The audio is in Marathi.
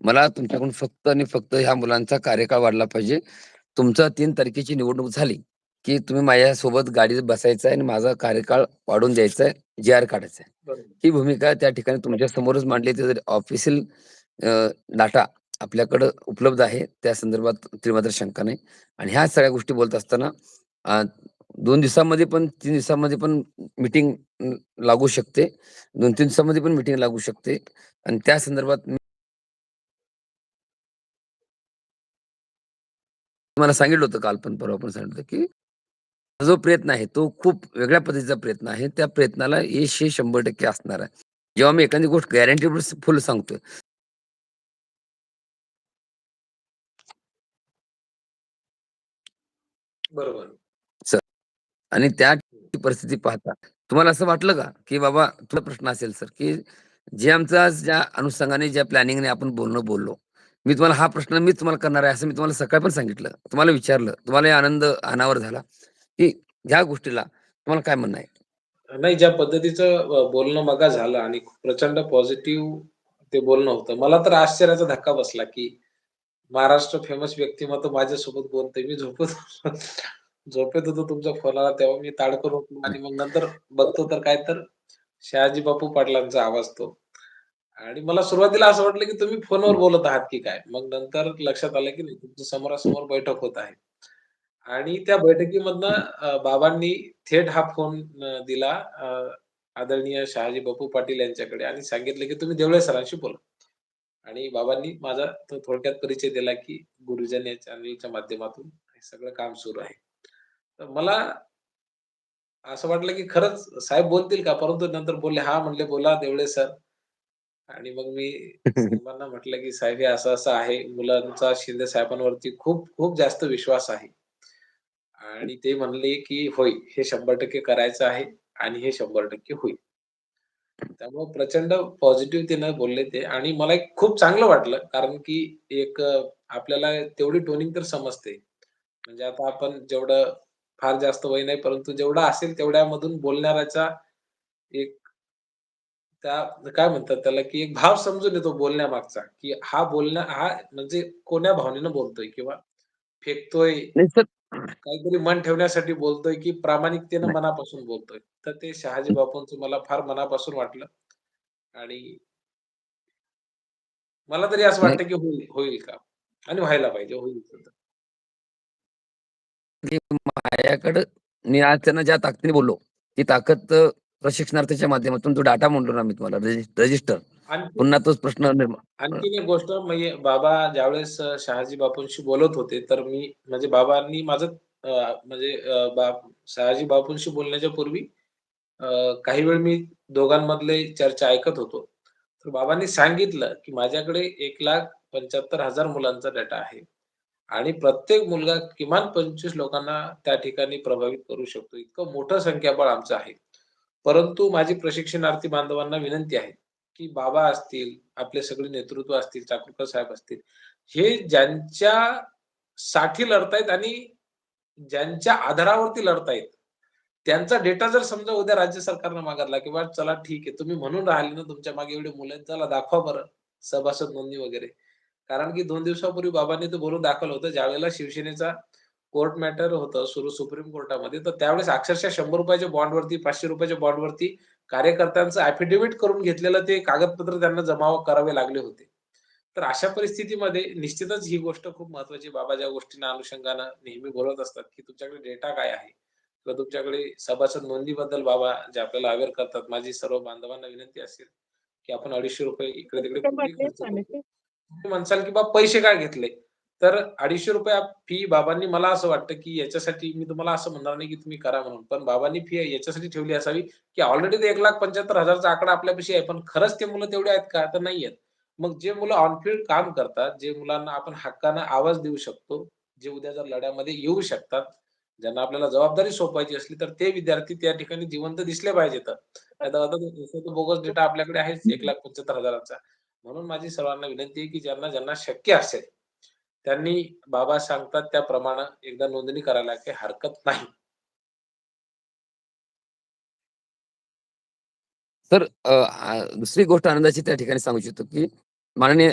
मला तुमच्याकडून फक्त आणि फक्त ह्या मुलांचा कार्यकाळ वाढला पाहिजे. तुमचा 3 तारखेची निवडणूक झाली, की तुम्ही माझ्यासोबत गाडीत बसायचं आहे आणि माझा कार्यकाळ वाढवून द्यायचा आहे, जी-आर काढायचा आहे. ही भूमिका त्या ठिकाणी तुमच्या समोरच मांडली तर ऑफिशियल डाटा आपल्याकडं उपलब्ध आहे. त्या संदर्भात तीळमात्र शंका नाही. आणि ह्या सगळ्या गोष्टी बोलत असताना 2 दिवसामध्ये पण 3 दिवसामध्ये पण मीटिंग लागू शकते. 2-3 दिवसामध्ये पण मीटिंग लागू शकते आणि त्या संदर्भात मी तुम्हाला सांगितलं होतं काल पण परवा पण सांगितलं, की जो प्रयत्न आहे तो खूप वेगळ्या पद्धतीचा प्रयत्न आहे. त्या प्रयत्नाला यश हे 100% असणार आहे. जेव्हा मी एखादी गोष्ट गॅरंटी फुल सांगतोय. बरोबर. सर आणि त्या परिस्थिती पाहता तुम्हाला असं वाटलं का, की बाबा तुला प्रश्न असेल सर, की जे आमचं आज ज्या अनुषंगाने ज्या प्लॅनिंगने आपण बोलणं बोललो. मी तुम्हाला हा प्रश्न मी तुम्हाला करणार आहे, असं मी तुम्हाला सकाळी पण सांगितलं. तुम्हाला विचारलं. तुम्हाला आनंद अनावर झाला, की ह्या गोष्टीला तुम्हाला काय म्हणणं आहे? नाही ज्या पद्धतीचं बोलणं मगा झालं आणि प्रचंड पॉझिटिव्ह ते बोलणं होतं. मला तर आश्चर्याचा धक्का बसला, की महाराष्ट्र फेमस व्यक्तिमत्व माझ्यासोबत बोलते मी झोपत झोपेत होतो तुमचा फोन आला तेव्हा मी ताडकन उठलो आणि मग नंतर बघतो तर काय तर शहाजी बापू पाटलांचा आवाज तो. आणि मला सुरुवातीला असं वाटलं, की तुम्ही फोनवर बोलत आहात की काय? मग नंतर लक्षात आलं, की नाही तुमचं समोरासमोर बैठक होत आहे. आणि त्या बैठकीमधनं बाबांनी थेट हा फोन दिला आदरणीय शहाजी बापू पाटील यांच्याकडे आणि सांगितलं, की तुम्ही देवळे सरांशी बोला. आणि बाबांनी माझा तो थोडक्यात परिचय दिला, की गुरुजन या चॅनेलच्या माध्यमातून हे सगळं काम सुरू आहे. तर मला असं वाटलं, की खरंच साहेब बोलतील का? परंतु नंतर बोलले, "हां," म्हणले, "बोला देवळे सर." आणि मग मी साहेबांना म्हटलं, की "साहेब हे असं-असं आहे." मुलांचा शिंदे साहेबांवरती खूप खूप जास्त विश्वास आहे. आणि ते म्हणले, की "होय, हे 100% करायचं आहे आणि हे 100% होईल." त्यामुळे प्रचंड पॉझिटिव्हतेनं बोलले ते आणि मला एक खूप चांगलं वाटलं. कारण की एक आपल्याला तेवढी टोनिंग तर समजते. म्हणजे आता आपण जेवढं फार जास्त वय नाही, परंतु जेवढं असेल तेवढ्यामधून बोलणाऱ्याचा एक त्या काय म्हणतात त्याला, की एक भाव समजून येतो बोलण्यामागचा, की हा बोलणं हा म्हणजे कोण्या भावनेनं बोलतोय किंवा फेकतोय, काहीतरी मन ठेवण्यासाठी बोलतोय, की प्रामाणिकतेनं. मनापासून बोलतोय. तर ते शहाजी बापूंचं मला फार मनापासून वाटलं आणि मला तरी असं. वाटतं, की होईल होईल काम आणि व्हायला पाहिजे. होईल. की माझ्याकडं मी आज त्यांना ज्या ताकदीने बोललो, ती ताकद प्रशिक्षणार्थीच्या माध्यमातून जो डाटा म्हणलो ना मी तुम्हाला रजिस्टर आणखी पुन्हा तोच प्रश्न निर्माण आणखीन एक गोष्ट म्हणजे बाबा ज्यावेळेस शहाजी बापूंशी बोलत होते, तर मी म्हणजे बाबांनी माझं अ, म्हणजे अ, बा शहाजी बापूंशी बोलण्याच्या पूर्वी अ, काही वेळ मी दोघांमधले चर्चा ऐकत होतो. तर बाबांनी सांगितलं, की माझ्याकडे 1,75,000 मुलांचा डाटा आहे आणि प्रत्येक मुलगा किमान 25 लोकांना त्या ठिकाणी प्रभावित करू शकतो. इतकं मोठं संख्याबळ आमचं आहे. परंतु माझी प्रशिक्षणार्थी बांधवांना विनंती आहे, की बाबा असतील, आपले सगळे नेतृत्व असतील, चाकूरकर साहेब असतील, हे ज्यांच्या साठी लढतायत आणि ज्यांच्या आधारावरती लढतायत, त्यांचा डेटा जर समजा उद्या राज्य सरकारनं मागितला, की "बा चला ठीक आहे, तुम्ही म्हणून राहिले ना तुमच्या मागे एवढे मुलं आहेत, चला दाखवा बरं सभासद नोंदणी वगैरे." कारण की दोन दिवसापूर्वी बाबांनी तो बोलून दाखवलं होतं, ज्यावेळेला शिवसेनेचा कोर्ट मॅटर होतं सुरू सुप्रीम कोर्टामध्ये, तर त्यावेळेस अक्षरशः ₹100 च्या बॉन्डवरती, ₹500 च्या बॉन्डवरती कार्यकर्त्यांचं ॲफिडेव्हिट करून घेतलेलं ते कागदपत्र त्यांना जमा करावे लागले होते. तर अशा परिस्थितीमध्ये निश्चितच ही गोष्ट खूप महत्त्वाची बाबा ज्या गोष्टींना अनुषंगानं नेहमी बोलत असतात, की तुमच्याकडे डेटा काय आहे? किंवा तुमच्याकडे सभासद नोंदीबद्दल बाबा जे आपल्याला अवेअर करतात. माझी सर्व बांधवांना विनंती असेल, की आपण ₹250 इकडे-तिकडे कुठेही खर्च करतो. तुम्ही म्हणसाल, की "बाबा पैसे का घेतले?" तर ₹250 फी बाबांनी मला असं वाटतं, की याच्यासाठी मी तुम्हाला असं म्हणणार नाही, की तुम्ही करा म्हणून. पण बाबांनी फी याच्यासाठी ठेवली असावी, की ऑलरेडी ते 1,75,000 चा आकडा आपल्यापाशी आहे. पण खरंच ते मुलं तेवढे आहेत का? तर नाही आहेत. मग जे मुलं ऑनफिल्ड काम करतात, जे मुलांना आपण हक्कानं आवाज देऊ शकतो, जे उद्या जर लढ्यामध्ये येऊ शकतात, ज्यांना आपल्याला जबाबदारी सोपायची असली, तर ते विद्यार्थी त्या ठिकाणी जिवंत दिसले पाहिजेत. बोगस डेटा आपल्याकडे आहेच एक लाख पंच्याहत्तर हजारांचा म्हणून माझी सर्वांना विनंती आहे, की ज्यांना ज्यांना शक्य असेल, त्यांनी बाबा सांगतात त्याप्रमाणे एकदा नोंदणी करायला काही हरकत नाही. तर दुसरी गोष्ट आनंदाची त्या ठिकाणी सांगू इच्छितो, की माननीय